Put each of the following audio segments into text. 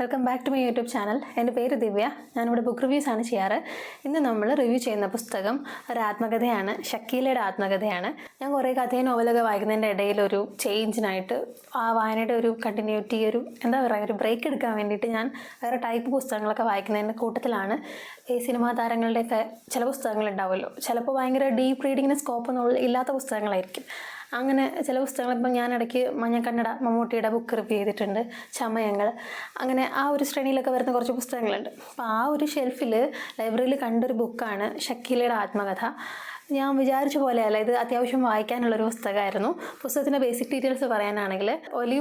Welcome back to my YouTube channel എന്റെ പേര് ദിവ്യ. ഞാനിവിടെ ബുക്ക് റിവ്യൂസ് ആണ് ചെയ്യാറ്. ഇന്ന് നമ്മൾ റിവ്യൂ ചെയ്യുന്ന പുസ്തകം ഒരു ആത്മകഥയാണ്. ഷക്കീലയുടെ ആത്മകഥയാണ്. ഞാൻ കുറേ കഥയും നോവലൊക്കെ വായിക്കുന്നതിന്റെ ഇടയിൽ ഒരു ചേഞ്ചിനായിട്ട് ആ വായനയുടെ ഒരു കണ്ടിന്യൂറ്റി ഒരു എന്താ പറയുക ഒരു ബ്രേക്ക് എടുക്കാൻ വേണ്ടിയിട്ട് ഞാൻ വേറെ ടൈപ്പ് പുസ്തകങ്ങളൊക്കെ വായിക്കുന്നതിന്റെ കൂട്ടത്തിലാണ്. ഈ സിനിമാ താരങ്ങളുടെയൊക്കെ ചില പുസ്തകങ്ങൾ ഉണ്ടാവുമല്ലോ ചിലപ്പോൾ ഭയങ്കര ഡീപ്പ് റീഡിങ്ങിന് സ്കോപ്പൊന്നും ഇല്ലാത്ത പുസ്തകങ്ങളായിരിക്കും. അങ്ങനെ ചില പുസ്തകങ്ങൾ ഇപ്പം ഞാൻ ഇടയ്ക്ക് മഞ്ഞക്കണ്ണട മമ്മൂട്ടിയുടെ ബുക്ക് റിവ്യൂ ചെയ്തിട്ടുണ്ട് ചമയങ്ങൾ. അങ്ങനെ ആ ഒരു ശ്രേണിയിലൊക്കെ വരുന്ന കുറച്ച് പുസ്തകങ്ങളുണ്ട്. അപ്പോൾ ആ ഒരു ഷെൽഫിൽ ലൈബ്രറിയിൽ കണ്ടൊരു ബുക്കാണ് ഷക്കീലയുടെ ആത്മകഥ. ഞാൻ വിചാരിച്ച പോലെയല്ല ഇത് അത്യാവശ്യം വായിക്കാനുള്ളൊരു പുസ്തകമായിരുന്നു. പുസ്തകത്തിന്റെ ബേസിക് ഡീറ്റെയിൽസ് പറയാനാണെങ്കിൽ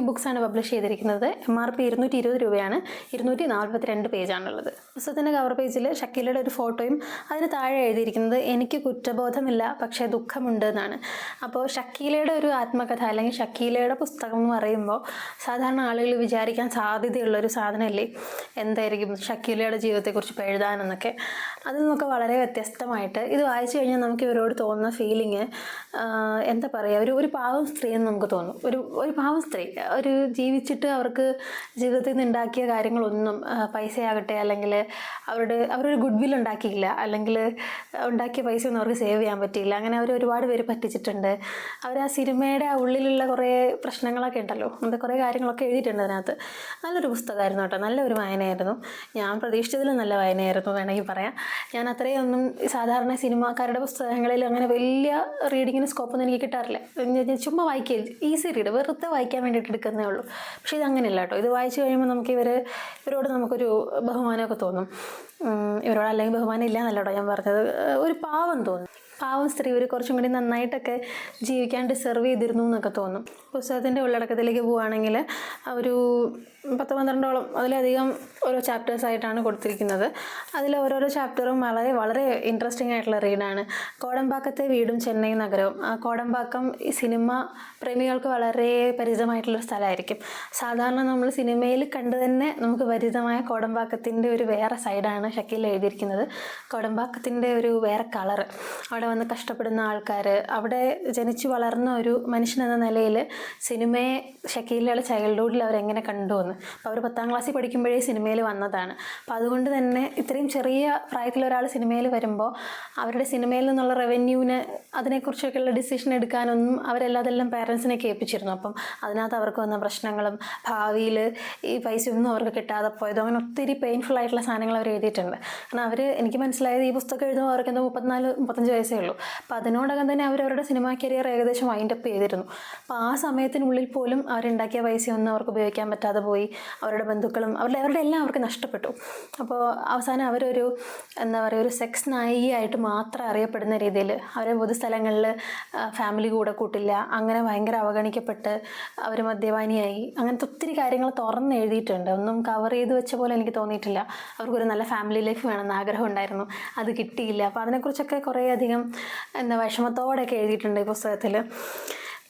ബുക്സ് ആണ് പബ്ലിഷ് ചെയ്തിരിക്കുന്നത്. എം ആർ പി ഇരുന്നൂറ്റി ഇരുപത് രൂപയാണ്. ഇരുന്നൂറ്റി നാൽപ്പത്തി രണ്ട് പേജാണുള്ളത് പുസ്തകത്തിന്റെ കവർ പേജിൽ ഷക്കീലയുടെ ഒരു ഫോട്ടോയും അതിന് താഴെ എഴുതിയിരിക്കുന്നത് എനിക്ക് കുറ്റബോധമില്ല പക്ഷേ ദുഃഖമുണ്ട് എന്നാണ് അപ്പോൾ ഷക്കീലയുടെ ഒരു ആത്മകഥ അല്ലെങ്കിൽ ഷക്കീലയുടെ പുസ്തകം എന്ന് പറയുമ്പോൾ സാധാരണ ആളുകൾ വിചാരിക്കാൻ സാധ്യതയുള്ള ഒരു സാധനമല്ലേ? എന്തായിരിക്കും ഷക്കീലയുടെ ജീവിതത്തെക്കുറിച്ച് എഴുതാനെന്നൊക്കെ. അതിൽ നിന്നൊക്കെ വളരെ വ്യത്യസ്തമായിട്ട് ഇത് വായിച്ചു കഴിഞ്ഞാൽ നമുക്ക് ഇവരോട് തോന്നുന്ന ഫീലിങ് എന്താ പറയുക ഒരു ഒരു പാവം സ്ത്രീ എന്ന് നമുക്ക് തോന്നും. ഒരു ഒരു പാവം സ്ത്രീ ഒരു ജീവിച്ചിട്ട് അവർക്ക് ജീവിതത്തിൽ നിന്ന് ഉണ്ടാക്കിയ കാര്യങ്ങളൊന്നും പൈസയാകട്ടെ അല്ലെങ്കിൽ അവരുടെ അവരൊരു ഗുഡ് വിൽ ഉണ്ടാക്കിയില്ല അല്ലെങ്കിൽ ഉണ്ടാക്കിയ പൈസ ഒന്നും അവർക്ക് സേവ് ചെയ്യാൻ പറ്റിയില്ല. അങ്ങനെ അവർ ഒരുപാട് പേര് പറ്റിച്ചിട്ടുണ്ട്. അവർ ആ സിനിമയുടെ ഉള്ളിലുള്ള കുറേ പ്രശ്നങ്ങളൊക്കെ ഉണ്ടല്ലോ. അങ്ങനത്തെ കുറേ കാര്യങ്ങളൊക്കെ എഴുതിയിട്ടുണ്ട് അതിനകത്ത്. നല്ലൊരു പുസ്തകമായിരുന്നു കേട്ടോ. നല്ലൊരു വായനയായിരുന്നു. ഞാൻ പ്രതീക്ഷിച്ചതിലും നല്ല വായനയായിരുന്നു വേണമെങ്കിൽ പറയാം. ഞാൻ അത്രയൊന്നും സാധാരണ സിനിമാക്കാരുടെ പുസ്തകങ്ങളിൽ അങ്ങനെ വലിയ റീഡിങ്ങിന് സ്കോപ്പൊന്നും എനിക്ക് കിട്ടാറില്ല. ഞാൻ- ചുമ്മാ വായിക്കുക ഈസി റീഡ്. വെറുതെ വായിക്കാൻ വേണ്ടിയിട്ട് എടുക്കുന്നേ ഉള്ളൂ. പക്ഷേ ഇതങ്ങനെയല്ല കേട്ടോ. ഇത് വായിച്ചു കഴിയുമ്പോൾ നമുക്ക് ഇവർ ഇവരോട് നമുക്കൊരു ബഹുമാനമൊക്കെ തോന്നും. ഇവരോട് അല്ലെങ്കിൽ ബഹുമാനം ഇല്ല എന്നല്ലോ ഞാൻ പറഞ്ഞത്. ഒരു പാവം തോന്നും. പാവം സ്ത്രീ ഒരു കുറച്ചും കൂടി നന്നായിട്ടൊക്കെ ജീവിക്കാൻ ഡിസർവ് ചെയ്തിരുന്നു എന്നൊക്കെ തോന്നും. പുസ്തകത്തിന്റെ ഉള്ളടക്കത്തിലേക്ക് പോവുകയാണെങ്കിൽ ഒരു പത്ത് പന്ത്രണ്ടോളം അതിലധികം ഓരോ ചാപ്റ്റേഴ്സ് ആയിട്ടാണ് കൊടുത്തിരിക്കുന്നത്. അതിൽ ഓരോരോ ചാപ്റ്ററും വളരെ വളരെ ഇൻട്രസ്റ്റിംഗ് ആയിട്ടുള്ള റീഡാണ് കോടമ്പാക്കത്തെ വീടും ചെന്നൈ നഗരവും. കോടമ്പാക്കം ഈ സിനിമ പ്രേമികൾക്ക് വളരെ പരിചിതമായിട്ടുള്ളൊരു സ്ഥലമായിരിക്കും. സാധാരണ നമ്മൾ സിനിമയിൽ കണ്ടു തന്നെ നമുക്ക് പരിചിതമായ കോടമ്പാക്കത്തിന്റെ ഒരു വേറെ സൈഡാണ് ഷക്കീൽ എഴുതിയിരിക്കുന്നത്. കോടമ്പാക്കത്തിന്റെ ഒരു വേറെ കളർ അവിടെ വന്ന് കഷ്ടപ്പെടുന്ന ആൾക്കാർ അവിടെ ജനിച്ചു വളർന്ന ഒരു മനുഷ്യനെന്ന നിലയിൽ സിനിമയെ ഷക്കീലയുടെ ചൈൽഡ്ഹുഡിൽ അവരെങ്ങനെ കണ്ടു എന്ന്. അപ്പോൾ അവർ പത്താം ക്ലാസ്സിൽ പഠിക്കുമ്പോഴേ സിനിമയിൽ വന്നതാണ്. അപ്പോൾ അതുകൊണ്ട് തന്നെ ഇത്രയും ചെറിയ പ്രായത്തിലൊരാൾ സിനിമയിൽ വരുമ്പോൾ അവരുടെ സിനിമയിൽ നിന്നുള്ള റവന്യൂവിന് അതിനെക്കുറിച്ചൊക്കെയുള്ള ഡിസിഷൻ എടുക്കാനൊന്നും അവരെല്ലാതെല്ലാം പേരൻസിനെ കേൾപ്പിച്ചിരുന്നു. അപ്പം അതിനകത്ത് അവർക്ക് വന്ന പ്രശ്നങ്ങളും ഭാവിയിൽ ഈ പൈസ ഒന്നും അവർക്ക് കിട്ടാതെ പോയതും അങ്ങനെ ഒത്തിരി പെയിൻഫുൾ ആയിട്ടുള്ള സാധനങ്ങൾ അവർ എഴുതിയിട്ടുണ്ട്. കാരണം അവർ എനിക്ക് മനസ്സിലായത് ഈ പുസ്തകം എഴുതുമ്പോൾ അവർക്ക് എന്തോ മുപ്പത്തിനാല് മുപ്പത്തഞ്ച് വയസ്സേ ഉള്ളൂ. അപ്പോൾ അതിനോടകം തന്നെ അവർ അവരുടെ സിനിമാ കരിയർ ഏകദേശം വൈൻഡപ്പ് ചെയ്തിരുന്നു. അപ്പോൾ ആ സമയത്തിനുള്ളിൽ പോലും അവരുണ്ടാക്കിയ പൈസയൊന്നും അവർക്ക് ഉപയോഗിക്കാൻ പറ്റാതെ പോയി. അവരുടെ ബന്ധുക്കളും അവരുടെ അവരുടെ എല്ലാം അവർക്ക് നഷ്ടപ്പെട്ടു. അപ്പോൾ അവസാനം അവരൊരു എന്താ പറയുക ഒരു സെക്സ് നായികയായിട്ട് മാത്രം അറിയപ്പെടുന്ന രീതിയിൽ അവരെ പൊതുസ്ഥലങ്ങളിൽ ഫാമിലി കൂടെ കൂട്ടില്ല അങ്ങനെ ഭയങ്കര അവഗണിക്കപ്പെട്ട് അവർ മദ്യപാനിയായി. അങ്ങനത്തെ ഒത്തിരി കാര്യങ്ങൾ തുറന്ന് എഴുതിയിട്ടുണ്ട്. ഒന്നും കവർ ചെയ്ത് വെച്ച പോലെ എനിക്ക് തോന്നിയിട്ടില്ല. അവർക്കൊരു നല്ല ഫാമിലി ലൈഫ് വേണമെന്ന് ആഗ്രഹം ഉണ്ടായിരുന്നു. അത് കിട്ടിയില്ല. അപ്പോൾ അതിനെക്കുറിച്ചൊക്കെ കുറേ അധികം എന്താ വിഷമത്തോടെയൊക്കെ എഴുതിയിട്ടുണ്ട് ഈ പുസ്തകത്തിൽ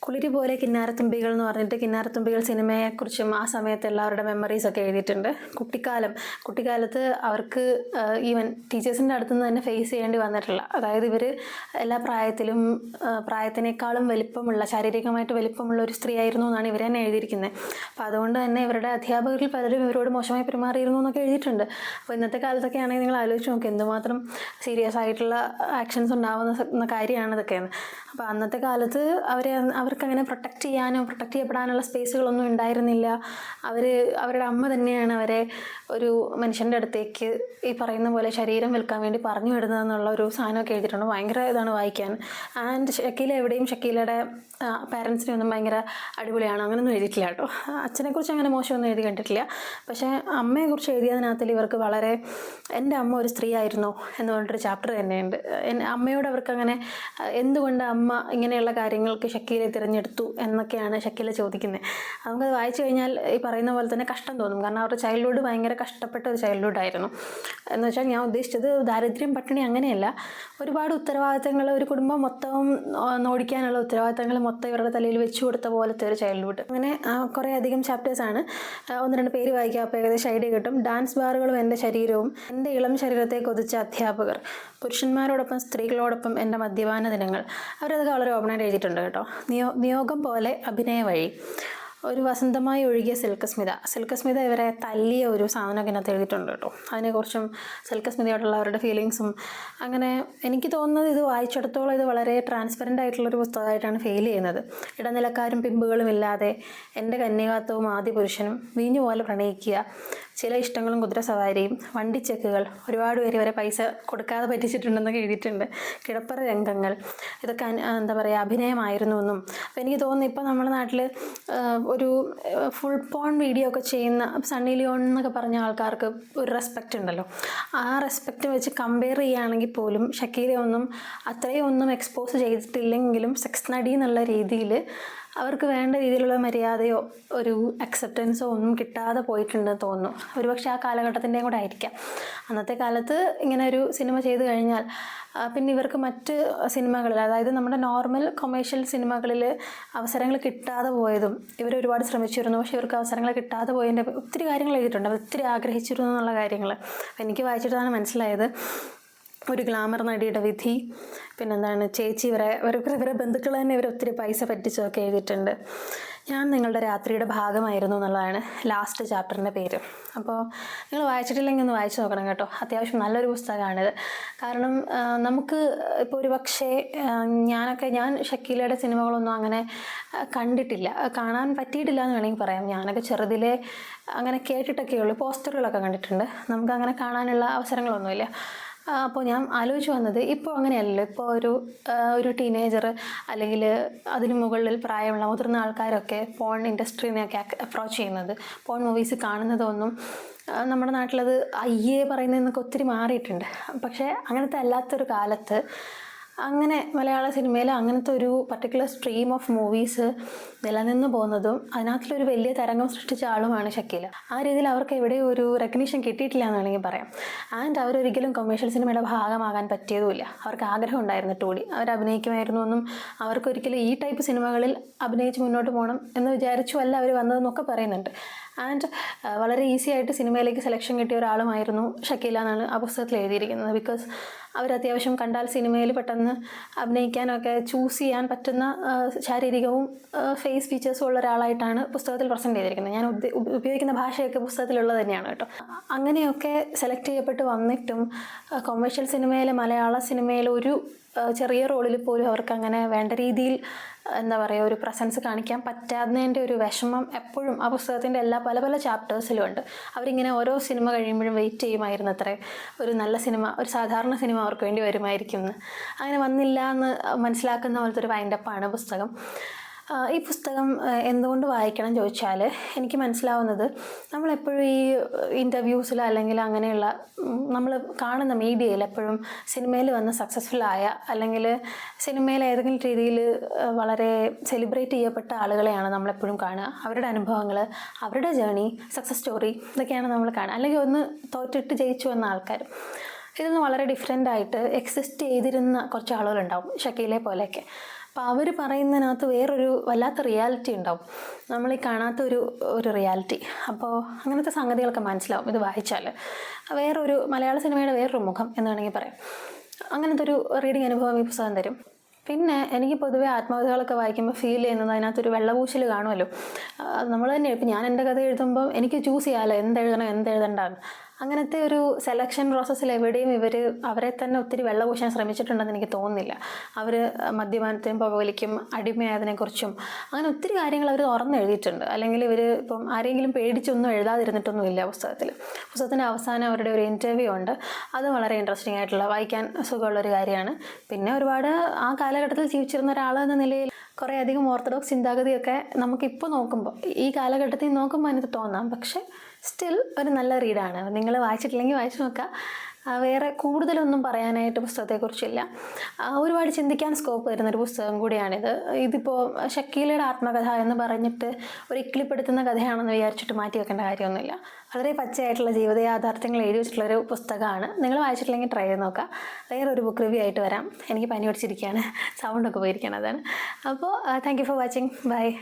കുളിരി പോലെ കിന്നാരത്തുമ്പികൾ എന്ന് പറഞ്ഞിട്ട് കിന്നാരത്തുമ്പികൾ സിനിമയെക്കുറിച്ചും ആ സമയത്ത് എല്ലാവരുടെ മെമ്മറീസ് ഒക്കെ എഴുതിയിട്ടുണ്ട്. കുട്ടിക്കാലം. കുട്ടിക്കാലത്ത് അവർക്ക് ഈവൻ ടീച്ചേഴ്സിന്റെ അടുത്ത് നിന്ന് തന്നെ ഫേസ് ചെയ്യേണ്ടി വന്നിട്ടില്ല. അതായത് ഇവർ എല്ലാ പ്രായത്തിലും പ്രായത്തിനേക്കാളും വലിപ്പമുള്ള ശാരീരികമായിട്ട് വലിപ്പമുള്ള ഒരു സ്ത്രീയായിരുന്നു എന്നാണ് ഇവർ തന്നെ എഴുതിയിരിക്കുന്നത് അപ്പോൾ അതുകൊണ്ട് തന്നെ ഇവരുടെ അധ്യാപകരിൽ പലരും ഇവരോട് മോശമായി പെരുമാറിയിരുന്നു എന്നൊക്കെ എഴുതിയിട്ടുണ്ട്. അപ്പോൾ ഇന്നത്തെ കാലത്തൊക്കെ ആണെങ്കിൽ നിങ്ങൾ ആലോചിച്ച് നോക്കുക എന്തുമാത്രം സീരിയസ് ആയിട്ടുള്ള ആക്ഷൻസ് ഉണ്ടാവുന്ന കാര്യമാണ് ഇതൊക്കെയാണ്. അപ്പോൾ അന്നത്തെ കാലത്ത് അവരെ അവർക്ക് അങ്ങനെ പ്രൊട്ടക്റ്റ് ചെയ്യാനോ പ്രൊട്ടക്റ്റ് ചെയ്യപ്പെടാനുള്ള സ്പേസുകളൊന്നും ഉണ്ടായിരുന്നില്ല. അവർ അവരുടെ അമ്മ തന്നെയാണ് അവരെ ഒരു മനുഷ്യന്റെ അടുത്തേക്ക് ഈ പറയുന്ന പോലെ ശരീരം വിൽക്കാൻ വേണ്ടി പറഞ്ഞു വിടുന്നതെന്നുള്ള ഒരു സാധനമൊക്കെ എഴുതിയിട്ടുണ്ട്. ഭയങ്കര ഇതാണ് വായിക്കാൻ. ആൻഡ് ഷക്കീല എവിടെയും ഷക്കീലയുടെ പാരൻസിനെ ഒന്നും ഭയങ്കര അടിപൊളിയാണ്. അങ്ങനെയൊന്നും എഴുതിയിട്ടില്ല കേട്ടോ. അച്ഛനെക്കുറിച്ച് അങ്ങനെ മോശമൊന്നും എഴുതി കണ്ടിട്ടില്ല. പക്ഷേ അമ്മയെക്കുറിച്ച് എഴുതിയതിനകത്തിൽ ഇവർക്ക് വളരെ എന്റെ അമ്മ ഒരു സ്ത്രീ ആയിരുന്നോ എന്ന് പറഞ്ഞിട്ടൊരു ചാപ്റ്റർ തന്നെയുണ്ട്. അമ്മയോട് അവർക്ക് അങ്ങനെ എന്തുകൊണ്ട് അമ്മ ഇങ്ങനെയുള്ള കാര്യങ്ങൾക്ക് ഷക്കീലെ തിരഞ്ഞെടുത്തു എന്നൊക്കെയാണ് ഷക്കീല ചോദിക്കുന്നത് നമുക്കത് വായിച്ചു കഴിഞ്ഞാൽ ഈ പറയുന്ന പോലെ തന്നെ കഷ്ടം തോന്നും. കാരണം അവരുടെ ചൈൽഡ്ഹുഡ് ഭയങ്കര കഷ്ടപ്പെട്ട ഒരു ചൈൽഡ്ഹുഡ് ആയിരുന്നു. എന്ന് വെച്ചാൽ ഞാൻ ഉദ്ദേശിച്ചത് ദാരിദ്ര്യം പട്ടിണി അങ്ങനെയല്ല. ഒരുപാട് ഉത്തരവാദിത്തങ്ങൾ ഒരു കുടുംബം മൊത്തവും നോടിക്കാനുള്ള ഉത്തരവാദിത്തങ്ങൾ മൊത്തം ഇവരുടെ തലയിൽ വെച്ചു കൊടുത്ത പോലത്തെ ഒരു ചൈൽഡ്ഹുഡ് അങ്ങനെ കുറേ അധികം ചാപ്റ്റേഴ്സാണ് ഒന്ന് രണ്ട് പേര് വായിക്കാം. അപ്പോൾ ഏകദേശം ഐഡിയ കിട്ടും. ഡാൻസ് ബാറുകളും എന്റെ ശരീരവും എന്റെ ഇളം ശരീരത്തെ കൊതിച്ച അധ്യാപകർ പുരുഷന്മാരോടൊപ്പം സ്ത്രീകളോടൊപ്പം എന്റെ മദ്യപാന ദിനങ്ങൾ. അവരതൊക്കെ വളരെ ഓപ്പണായിട്ട് എഴുതിയിട്ടുണ്ട് കേട്ടോ. നിയോ? നിയോഗം പോലെ അഭിനയ വഴി. ഒരു വസന്തമായി ഒഴുകിയ സിൽക്കസ്മിത. സിൽക്കസ്മിത സിൽക്ക് ഇവരെ തല്ലിയ ഒരു സാധനമൊക്കെ ഇതിനകത്ത് എഴുതിയിട്ടുണ്ട് കേട്ടോ. അതിനെക്കുറിച്ചും സിൽക്കസ്മിതയോടുള്ള അവരുടെ ഫീലിങ്സും അങ്ങനെ എനിക്ക് തോന്നുന്നത് ഇത് വായിച്ചിടത്തോളം ഇത് വളരെ ട്രാൻസ്പെറന്റ് ആയിട്ടുള്ളൊരു പുസ്തകമായിട്ടാണ് ഫീൽ ചെയ്യുന്നത്. ഇടനിലക്കാരും പിമ്പുകളും ഇല്ലാതെ എന്റെ കന്യകാത്വവും ആദ്യ പുരുഷനും വീഞ്ഞു പോലെ പ്രണയിക്കുക. ചില ഇഷ്ടങ്ങളും കുതിര സവാരിയും വണ്ടി ചെക്കുകൾ ഒരുപാട് പേര് വരെ പൈസ കൊടുക്കാതെ പറ്റിച്ചിട്ടുണ്ടെന്നൊക്കെ എഴുതിയിട്ടുണ്ട്. കിടപ്പറ രംഗങ്ങൾ ഇതൊക്കെ എന്താ പറയുക അഭിനയമായിരുന്നു എന്നും. അപ്പോൾ എനിക്ക് തോന്നുന്നു ഇപ്പോൾ നമ്മുടെ നാട്ടിൽ ഒരു ഫുൾ പോൺ വീഡിയോ ഒക്കെ ചെയ്യുന്ന സണ്ണി ലിയോൺ എന്നൊക്കെ പറഞ്ഞ ആൾക്കാർക്ക് ഒരു റെസ്പെക്റ്റ് ഉണ്ടല്ലോ. ആ റെസ്പെക്റ്റ് വെച്ച് കമ്പയർ ചെയ്യുകയാണെങ്കിൽ പോലും ഷക്കീലെ ഒന്നും അത്രയും ഒന്നും എക്സ്പോസ് ചെയ്തിട്ടില്ലെങ്കിലും സെക്സ് നടി എന്നുള്ള രീതിയിൽ അവർക്ക് വേണ്ട രീതിയിലുള്ള മര്യാദയോ ഒരു അക്സെപ്റ്റൻസോ ഒന്നും കിട്ടാതെ പോയിട്ടുണ്ടെന്ന് തോന്നുന്നു. ഒരുപക്ഷെ ആ കാലഘട്ടത്തിന്റെയും കൂടെ ആയിരിക്കാം. അന്നത്തെ കാലത്ത് ഇങ്ങനെ ഒരു സിനിമ ചെയ്തു കഴിഞ്ഞാൽ പിന്നെ ഇവർക്ക് മറ്റ് സിനിമകളിൽ അതായത് നമ്മുടെ നോർമൽ കൊമേഴ്ഷ്യൽ സിനിമകളിൽ അവസരങ്ങൾ കിട്ടാതെ പോയതും ഇവർ ഒരുപാട് ശ്രമിച്ചിരുന്നു. പക്ഷേ ഇവർക്ക് അവസരങ്ങൾ കിട്ടാതെ പോയതിന്റെ ഒത്തിരി കാര്യങ്ങൾ എഴുതിയിട്ടുണ്ട്. ഒത്തിരി ആഗ്രഹിച്ചിരുന്നു എന്നുള്ള കാര്യങ്ങൾ. എനിക്ക് വായിച്ചിട്ടാണ് മനസ്സിലായത്. ഒരു ഗ്ലാമർ നടിയുടെ വിധി. പിന്നെന്താണ് ചേച്ചി ഇവരെ ഇവർക്ക് ഇവരെ ബന്ധുക്കൾ തന്നെ ഇവർ ഒത്തിരി പൈസ പറ്റിച്ചൊക്കെ എഴുതിയിട്ടുണ്ട്. ഞാൻ നിങ്ങളുടെ രാത്രിയുടെ ഭാഗമായിരുന്നു എന്നുള്ളതാണ് ലാസ്റ്റ് ചാപ്റ്ററിന്റെ പേര്. അപ്പോൾ നിങ്ങൾ വായിച്ചിട്ടില്ലെങ്കിൽ ഒന്ന് വായിച്ചു നോക്കണം കേട്ടോ. അത്യാവശ്യം നല്ലൊരു പുസ്തകമാണിത് കാരണം നമുക്ക് ഇപ്പോൾ ഒരു പക്ഷേ ഞാനൊക്കെ ഞാൻ ഷക്കീലയുടെ സിനിമകളൊന്നും അങ്ങനെ കണ്ടിട്ടില്ല. കാണാൻ പറ്റിയിട്ടില്ല എന്ന് വേണമെങ്കിൽ പറയാം. ഞാനൊക്കെ ചെറുതിലെ അങ്ങനെ കേട്ടിട്ടൊക്കെ ഉള്ളൂ പോസ്റ്ററുകളൊക്കെ കണ്ടിട്ടുണ്ട്. നമുക്ക് അങ്ങനെ കാണാനുള്ള അവസരങ്ങളൊന്നുമില്ല. അപ്പോൾ ഞാൻ ആലോചിച്ച് വന്നത് ഇപ്പോൾ അങ്ങനെയല്ലല്ലോ. ഇപ്പോൾ ഒരു ഒരു ടീനേജർ അല്ലെങ്കിൽ അതിന് മുകളിൽ പ്രായമുള്ള മുതിർന്ന ആൾക്കാരൊക്കെ ഫോൺ ഇൻഡസ്ട്രീനെയൊക്കെ അപ്രോച്ച് ചെയ്യുന്നത് ഫോൺ മൂവീസ് കാണുന്നതൊന്നും നമ്മുടെ നാട്ടിലത് അയ്യേ പറയുന്നതെന്നൊക്കെ ഒത്തിരി മാറിയിട്ടുണ്ട്. പക്ഷേ അങ്ങനത്തെ അല്ലാത്തൊരു കാലത്ത് അങ്ങനെ മലയാള സിനിമയിൽ അങ്ങനത്തെ ഒരു പർട്ടിക്കുലർ സ്ട്രീം ഓഫ് മൂവീസ് നിലനിന്ന് പോകുന്നതും അതിനകത്തിലൊരു വലിയ തരംഗം സൃഷ്ടിച്ച ആളുമാണ് ഷക്കീല. ആ രീതിയിൽ അവർക്ക് എവിടെ ഒരു റെക്കഗ്നീഷൻ കിട്ടിയിട്ടില്ല എന്ന് വേണമെങ്കിൽ പറയാം. ആൻഡ് അവരൊരിക്കലും കൊമേഴ്ഷ്യൽ സിനിമയുടെ ഭാഗമാകാൻ പറ്റിയതുമില്ല. അവർക്ക് ആഗ്രഹം ഉണ്ടായിരുന്നിട്ട് കൂടി അവർ അഭിനയിക്കുമായിരുന്നു എന്നും അവർക്കൊരിക്കലും ഈ ടൈപ്പ് സിനിമകളിൽ അഭിനയിച്ച് മുന്നോട്ട് പോകണം എന്ന് വിചാരിച്ചു അല്ല അവർ വന്നതെന്നൊക്കെ പറയുന്നുണ്ട്. ആൻഡ് വളരെ ഈസി ആയിട്ട് സിനിമയിലേക്ക് സെലക്ഷൻ കിട്ടിയ ഒരാളുമായിരുന്നു ഷക്കീല എന്നാണ് ആ പുസ്തകത്തിൽ എഴുതിയിരിക്കുന്നത്. ബിക്കോസ് അവർ അത്യാവശ്യം കണ്ടാൽ സിനിമയിൽ പെട്ടെന്ന് അഭിനയിക്കാനൊക്കെ ചൂസ് ചെയ്യാൻ പറ്റുന്ന ശാരീരികവും ഫേസ് ഫീച്ചേഴ്സും ഉള്ള ഒരാളായിട്ടാണ് പുസ്തകത്തിൽ പ്രസന്റ് ചെയ്തിരിക്കുന്നത്. ഞാൻ ഉപയോഗിക്കുന്ന ഭാഷയൊക്കെ പുസ്തകത്തിലുള്ളത് തന്നെയാണ് കേട്ടോ. അങ്ങനെയൊക്കെ സെലക്ട് ചെയ്യപ്പെട്ട് വന്നിട്ടും കൊമേഴ്ഷ്യൽ സിനിമയിലെ മലയാള സിനിമയിൽ ഒരു ചെറിയ റോളിൽ പോലും അവർക്ക് അങ്ങനെ വേണ്ട രീതിയിൽ എന്താ പറയുക ഒരു പ്രസൻസ് കാണിക്കാൻ പറ്റാത്തതിന്റെ ഒരു വിഷമം എപ്പോഴും ആ പുസ്തകത്തിന്റെ എല്ലാ പല പല ചാപ്റ്റേഴ്സിലും ഉണ്ട്. അവരിങ്ങനെ ഓരോ സിനിമ കഴിയുമ്പോഴും വെയിറ്റ് ചെയ്യുമായിരുന്നു അത്രേ ഒരു നല്ല സിനിമ ഒരു സാധാരണ സിനിമ അവർക്ക് വേണ്ടി വരുമായിരിക്കും അങ്ങനെ വന്നില്ല എന്ന് മനസ്സിലാക്കുന്ന പോലത്തെ ഒരു വൈൻഡപ്പാണ് പുസ്തകം. ഈ പുസ്തകം എന്തുകൊണ്ട് വായിക്കണം ചോദിച്ചാൽ എനിക്ക് മനസ്സിലാവുന്നത് നമ്മളെപ്പോഴും ഈ ഇന്റർവ്യൂസിൽ അല്ലെങ്കിൽ അങ്ങനെയുള്ള നമ്മൾ കാണുന്ന മീഡിയയിൽ എപ്പോഴും സിനിമയിൽ വന്ന് സക്സസ്ഫുൾ ആയ അല്ലെങ്കിൽ സിനിമയിൽ ഏതെങ്കിലും രീതിയിൽ വളരെ സെലിബ്രേറ്റ് ചെയ്യപ്പെട്ട ആളുകളെയാണ് നമ്മളെപ്പോഴും കാണുക. അവരുടെ അനുഭവങ്ങൾ അവരുടെ ജേണി സക്സസ് സ്റ്റോറി ഇതൊക്കെയാണ് നമ്മൾ കാണുക. അല്ലെങ്കിൽ ഒന്ന് തോറ്റിട്ട് ജയിച്ചു വന്ന ആൾക്കാർ ഇതൊന്നും വളരെ ഡിഫറെന്റ് ആയിട്ട് എക്സിസ്റ്റ് ചെയ്തിരുന്ന കുറച്ച് ആളുകളുണ്ടാവും ഷക്കീലെ പോലെയൊക്കെ. അപ്പോൾ അവർ പറയുന്നതിനകത്ത് വേറൊരു വല്ലാത്ത റിയാലിറ്റി ഉണ്ടാവും. നമ്മൾ ഈ കാണാത്ത ഒരു ഒരു റിയാലിറ്റി അപ്പോൾ അങ്ങനത്തെ സംഗതികളൊക്കെ മനസ്സിലാവും ഇത് വായിച്ചാൽ വേറൊരു മലയാള സിനിമയുടെ വേറൊരു മുഖം എന്ന് വേണമെങ്കിൽ പറയാം. അങ്ങനത്തെ ഒരു റീഡിങ് അനുഭവം ഈ പുസ്തകം തരും. പിന്നെ എനിക്ക് പൊതുവേ ആത്മകഥകളൊക്കെ വായിക്കുമ്പോൾ ഫീൽ ചെയ്യുന്നത് അതിനകത്തൊരു വെള്ളപൂശൽ കാണുമല്ലോ. നമ്മൾ തന്നെ ഇപ്പം ഞാൻ എന്റെ കഥ എഴുതുമ്പോൾ എനിക്ക് ചൂസ് ചെയ്യാമല്ലോ എന്തെഴുതണം എന്തെഴുതണ്ടെന്ന്. അങ്ങനത്തെ ഒരു സെലക്ഷൻ പ്രോസസ്സിൽ എവിടെയും ഇവർ അവരെ തന്നെ ഒത്തിരി വെള്ളപൂശാൻ ശ്രമിച്ചിട്ടുണ്ടെന്ന് എനിക്ക് തോന്നുന്നില്ല. അവർ മദ്യപാനത്തിനും പുകവലിക്കും അടിമയായതിനെക്കുറിച്ചും അങ്ങനെ ഒത്തിരി കാര്യങ്ങൾ അവർ തുറന്ന് എഴുതിയിട്ടുണ്ട് അല്ലെങ്കിൽ ഇവർ ഇപ്പം ആരെങ്കിലും പേടിച്ചൊന്നും എഴുതാതിരുന്നിട്ടൊന്നുമില്ല പുസ്തകത്തിൽ പുസ്തകത്തിന്റെ അവസാനം അവരുടെ ഒരു ഇന്റർവ്യൂ ഉണ്ട്. അത് വളരെ ഇൻട്രസ്റ്റിംഗ് ആയിട്ടുള്ള വായിക്കാൻ സുഖമുള്ളൊരു കാര്യമാണ്. പിന്നെ ഒരുപാട് ആ കാലഘട്ടത്തിൽ ജീവിച്ചിരുന്ന ഒരാൾ എന്ന നിലയിൽ കുറേ അധികം ഓർത്തഡോക്സ് ചിന്താഗതിയൊക്കെ നമുക്കിപ്പോൾ നോക്കുമ്പോൾ ഈ കാലഘട്ടത്തിൽ നോക്കുമ്പോൾ എനിക്ക് തോന്നാം. പക്ഷേ സ്റ്റിൽ ഒരു നല്ല റീഡാണ് നിങ്ങൾ വായിച്ചിട്ടില്ലെങ്കിൽ വായിച്ചു നോക്കുക. വേറെ കൂടുതലൊന്നും പറയാനായിട്ട് പുസ്തകത്തെക്കുറിച്ചില്ല. ഒരുപാട് ചിന്തിക്കാൻ സ്കോപ്പ് തരുന്നൊരു പുസ്തകം കൂടിയാണിത്. ഇതിപ്പോൾ ഷക്കീലയുടെ ആത്മകഥ എന്ന് പറഞ്ഞിട്ട് ഒരു ഇക്ലിപ്പെടുത്തുന്ന കഥയാണെന്ന് വിചാരിച്ചിട്ട് മാറ്റി വെക്കേണ്ട കാര്യമൊന്നുമില്ല. വളരെ പച്ചയായിട്ടുള്ള ജീവിത യാഥാർത്ഥ്യങ്ങൾ എഴുതി വെച്ചിട്ടുള്ളൊരു പുസ്തകമാണ്. നിങ്ങൾ വായിച്ചിട്ടില്ലെങ്കിൽ ട്രൈ ചെയ്ത് നോക്കുക. ഒരു ബുക്ക് റിവ്യൂ ആയിട്ട് വരാം. എനിക്ക് പനി പിടിച്ചിരിക്കുകയാണ്. സൗണ്ടൊക്കെ പോയിരിക്കുകയാണ്. അതാണ്. അപ്പോൾ thank you for watching bye